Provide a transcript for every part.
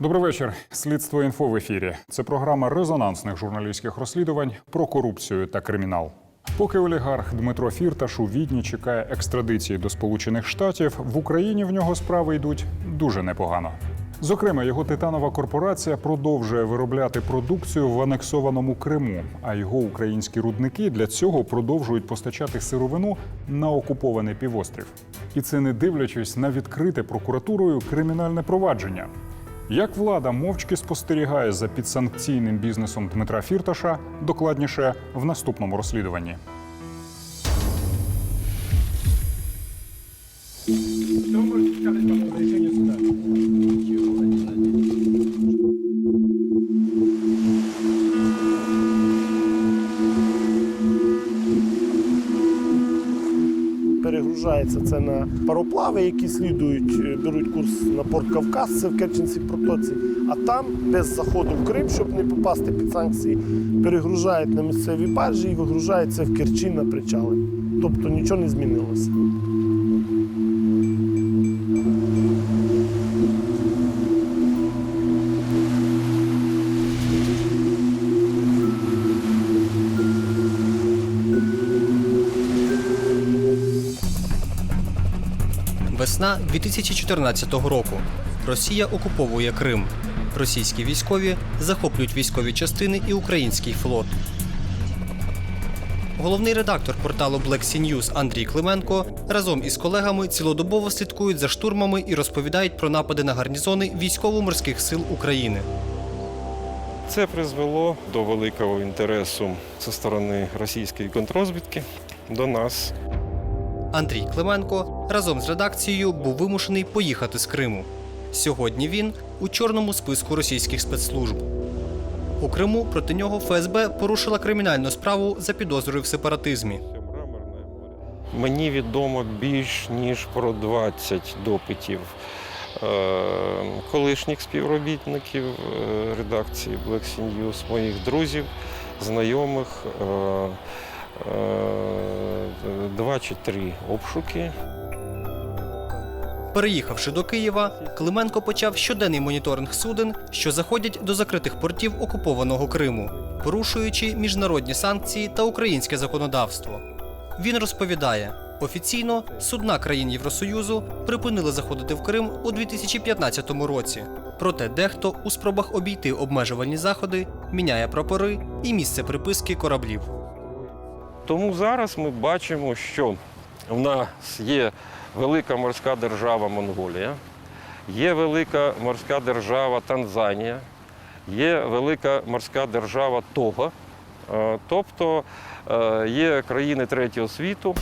Добрий вечір. Слідство інфо в ефірі. Це програма резонансних журналістських розслідувань про корупцію та кримінал. Поки олігарх Дмитро Фірташ у Відні чекає екстрадиції до Сполучених Штатів, в Україні в нього справи йдуть дуже непогано. Зокрема, його титанова корпорація продовжує виробляти продукцію в анексованому Криму, а його українські рудники для цього продовжують постачати сировину на окупований півострів. І це не дивлячись на відкрите прокуратурою кримінальне провадження. Як влада мовчки спостерігає за підсанкційним бізнесом Дмитра Фірташа, докладніше в наступному розслідуванні. Перегружається це на пароплави, які слідують, е, беруть курс на порт Кавказ, це в Керченській протоці. А там, без заходу в Крим, щоб не попасти під санкції, перегружають на місцеві баржі і вигружаються в Керчі на причали. Тобто нічого не змінилося. Весна 2014 року. Росія окуповує Крим. Російські військові захоплюють військові частини і український флот. Головний редактор порталу Black Sea News Андрій Клименко разом із колегами цілодобово слідкують за штурмами і розповідають про напади на гарнізони військово-морських сил України. Це призвело до великого інтересу зі сторони російської контррозвідки до нас. Андрій Клименко разом з редакцією був вимушений поїхати з Криму. Сьогодні він у чорному списку російських спецслужб. У Криму проти нього ФСБ порушила кримінальну справу за підозрою в сепаратизмі. Мені відомо більш ніж про 20 допитів е, колишніх співробітників е, редакції Black Sea News, моїх друзів, знайомих, е, два чи три обшуки. Переїхавши до Києва, Клименко почав щоденний моніторинг суден, що заходять до закритих портів окупованого Криму, порушуючи міжнародні санкції та українське законодавство. Він розповідає: офіційно судна країн Євросоюзу припинили заходити в Крим у 2015 році. Проте дехто у спробах обійти обмежувальні заходи міняє прапори і місце приписки кораблів. Тому зараз ми бачимо, що в нас є велика морська держава Монголія, є велика морська держава Танзанія, є велика морська держава Того, Е, тобто е, є країни третього світу.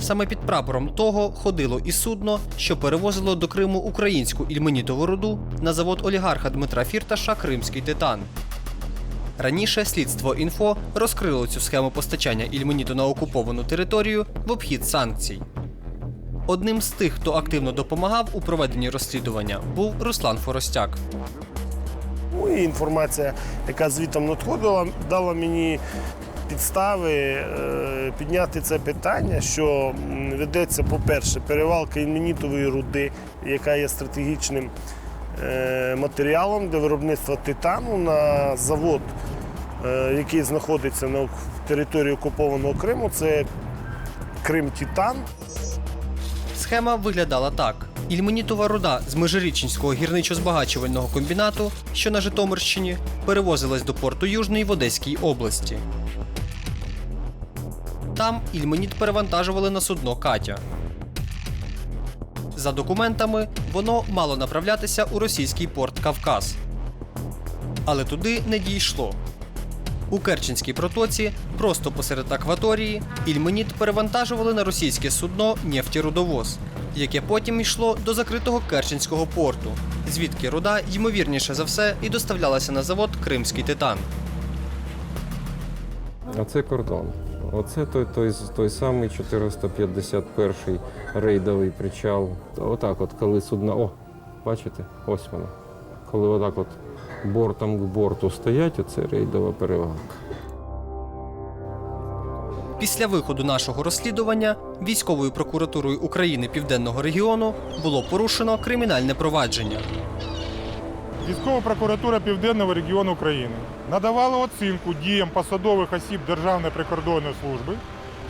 Саме під прапором того ходило і судно, що перевозило до Криму українську ільменітову руду на завод олігарха Дмитра Фірташа Кримський титан. Раніше слідство інфо розкрило цю схему постачання ільменіту на окуповану територію в обхід санкцій. Одним з тих, хто активно допомагав у проведенні розслідування, був Руслан Форостяк. Ну і інформація, яка звітом надходила, дала мені підстави е, підняти це питання, що ведеться, по-перше, перевалка ілменітової руди, яка є стратегічним матеріалом для виробництва титану на завод, е, який знаходиться на території окупованого Криму. Це Крим Титан. Схема виглядала так: ільменітова руда з Межирічинського гірничо-збагачувального комбінату, що на Житомирщині, перевозилась до порту Южний в Одеській області. Там ільменіт перевантажували на судно Катя. За документами, воно мало направлятися у російський порт Кавказ. Але туди не дійшло. У Керченській протоці, просто посеред акваторії, ільменіт перевантажували на російське судно «Нефтірудовоз», яке потім йшло до закритого Керченського порту, звідки руда, ймовірніше за все, і доставлялася на завод Кримський титан. Оце кордон. Оце той, той, той самий 451 рейдовий причал. Отак, от, коли судна. О, бачите, ось вона. Коли отак от бортом к борту стоять, оце рейдова перевалка. Після виходу нашого розслідування військовою прокуратурою України Південного регіону було порушено кримінальне провадження. Військова прокуратура Південного регіону України надавала оцінку діям посадових осіб Державної прикордонної служби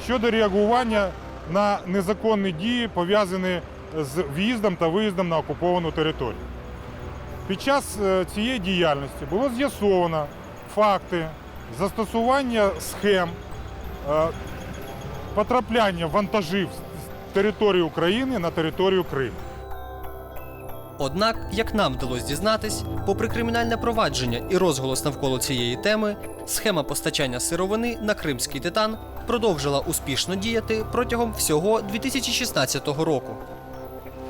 щодо реагування на незаконні дії, пов'язані з в'їздом та виїздом на окуповану територію. Під час е, цієї діяльності було з'ясовано факти застосування схем е, потрапляння вантажів з території України на територію Криму. Однак, як нам вдалося дізнатись, попри кримінальне провадження і розголос навколо цієї теми, схема постачання сировини на кримський титан продовжила успішно діяти протягом всього 2016 року.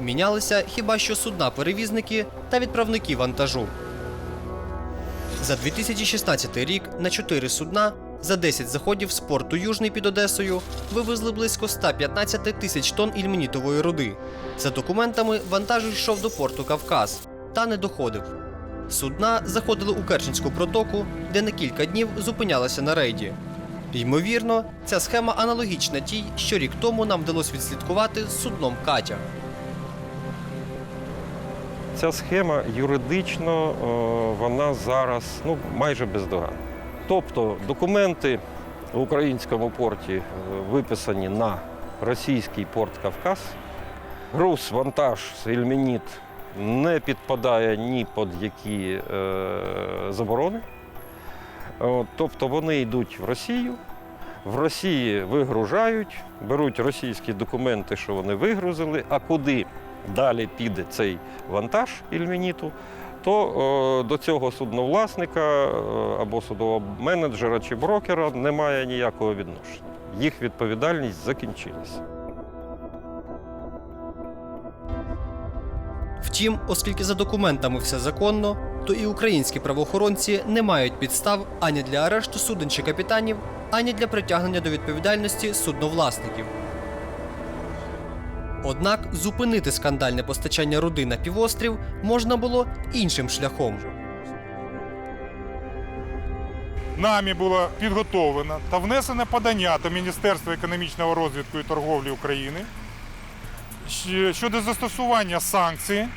Мінялися хіба що судна-перевізники та відправники вантажу. За 2016 рік на 4 судна за 10 заходів з порту Южний під Одесою вивезли близько 115 тисяч тонн ільменітової руди. За документами вантаж йшов до порту Кавказ та не доходив. Судна заходили у Керченську протоку, де на кілька днів зупинялися на рейді. Ймовірно, ця схема аналогічна тій, що рік тому нам вдалося відслідкувати з судном Катя. Ця схема юридично е, вона зараз ну, майже бездоганна. Тобто документи в українському порті е, виписані на російський порт Кавказ. Груз, вантаж, ільменіт не підпадає ні під які е, заборони. От, тобто вони йдуть в Росію, в Росії вигружають, беруть російські документи, що вони вигрузили, а куди далі піде цей вантаж ільменіту, то е, до цього судновласника е, або судового менеджера чи брокера немає ніякого відношення. Їх відповідальність закінчилася. Втім, оскільки за документами все законно, то і українські правоохоронці не мають підстав ані для арешту суден чи капітанів, ані для притягнення до відповідальності судновласників. Однак зупинити скандальне постачання руди на півострів можна було іншим шляхом. Нами було підготовлено та внесено подання до Міністерства економічного розвитку і торговлі України щодо застосування санкцій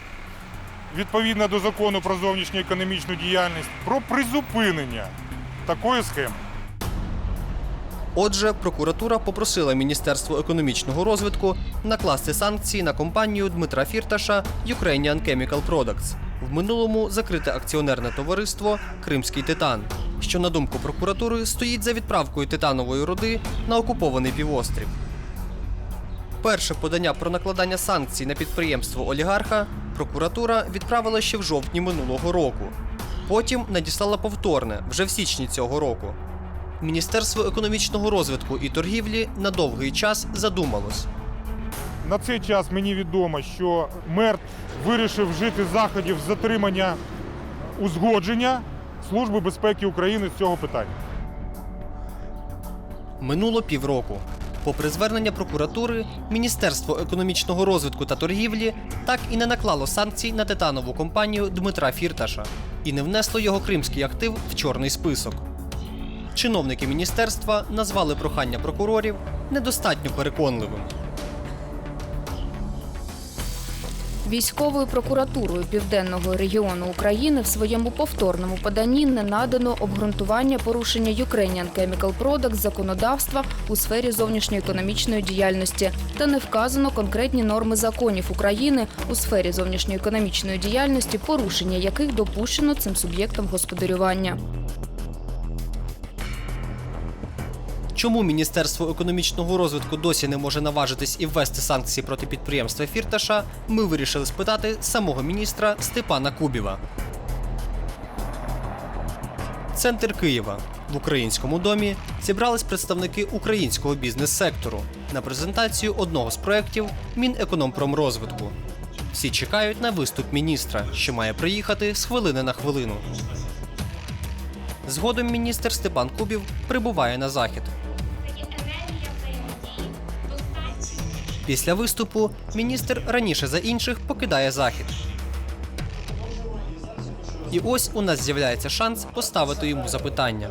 відповідно до закону про зовнішню економічну діяльність про призупинення такої схеми. Отже, прокуратура попросила Міністерство економічного розвитку накласти санкції на компанію Дмитра Фірташа Ukrainian Chemical Products, в минулому закрите акціонерне товариство Кримський титан, що на думку прокуратури стоїть за відправкою титанової руди на окупований півострів. Перше подання про накладання санкцій на підприємство олігарха прокуратура відправила ще в жовтні минулого року. Потім надіслала повторне вже в січні цього року. Міністерство економічного розвитку і торгівлі на довгий час задумалось. На цей час мені відомо, що мер вирішив вжити заходів з затримання узгодження Служби безпеки України з цього питання. Минуло півроку. Попри звернення прокуратури, Міністерство економічного розвитку та торгівлі так і не наклало санкцій на титанову компанію Дмитра Фірташа і не внесло його кримський актив в чорний список. Чиновники міністерства назвали прохання прокурорів недостатньо переконливим. Військовою прокуратурою Південного регіону України в своєму повторному поданні не надано обґрунтування порушення Ukrainian Chemical Products законодавства у сфері зовнішньоекономічної діяльності та не вказано конкретні норми законів України у сфері зовнішньоекономічної діяльності, порушення яких допущено цим суб'єктом господарювання. Чому Міністерство економічного розвитку досі не може наважитись і ввести санкції проти підприємства Фірташа, ми вирішили спитати самого міністра Степана Кубіва. Центр Києва в українському домі зібрались представники українського бізнес-сектору на презентацію одного з проєктів Мінекономпромрозвитку. Всі чекають на виступ міністра, що має приїхати з хвилини на хвилину. Згодом міністр Степан Кубів прибуває на захід. Після виступу міністр раніше за інших покидає захід. І ось у нас з'являється шанс поставити йому запитання.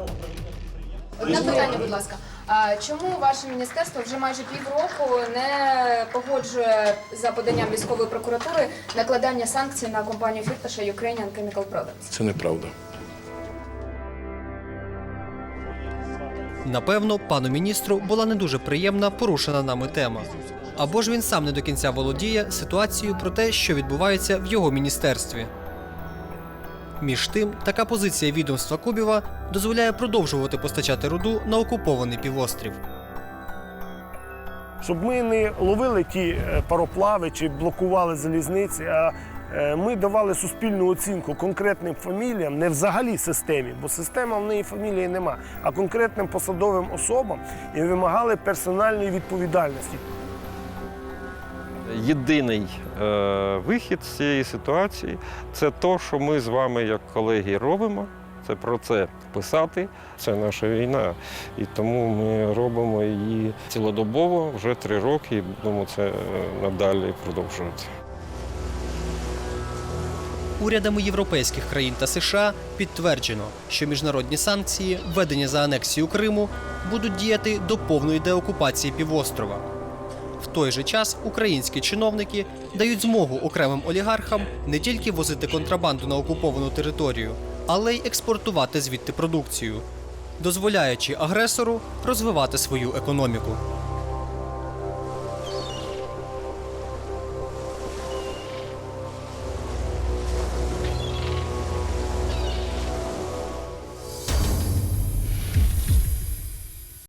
Одне питання, будь ласка. А чому ваше міністерство вже майже півроку не погоджує за поданням військової прокуратури накладання санкцій на компанію Фірташа Ukrainian Chemical Products? Це неправда. Напевно, пану міністру була не дуже приємна порушена нами тема. Або ж він сам не до кінця володіє ситуацією про те, що відбувається в його міністерстві. Між тим, така позиція відомства Кубіва дозволяє продовжувати постачати руду на окупований півострів. Щоб ми не ловили ті е, пароплави чи блокували залізниці, а е, ми давали суспільну оцінку конкретним фаміліям, не взагалі системі, бо система в неї фамілії нема, а конкретним посадовим особам і вимагали персональної відповідальності. Єдиний е, вихід з цієї ситуації це те, що ми з вами, як колеги, робимо. Це про це писати. Це наша війна. І тому ми робимо її цілодобово вже три роки і будемо це е, надалі продовжувати. Урядами європейських країн та США підтверджено, що міжнародні санкції, введені за анексію Криму, будуть діяти до повної деокупації півострова. Той же час українські чиновники дають змогу окремим олігархам не тільки возити контрабанду на окуповану територію, але й експортувати звідти продукцію, дозволяючи агресору розвивати свою економіку.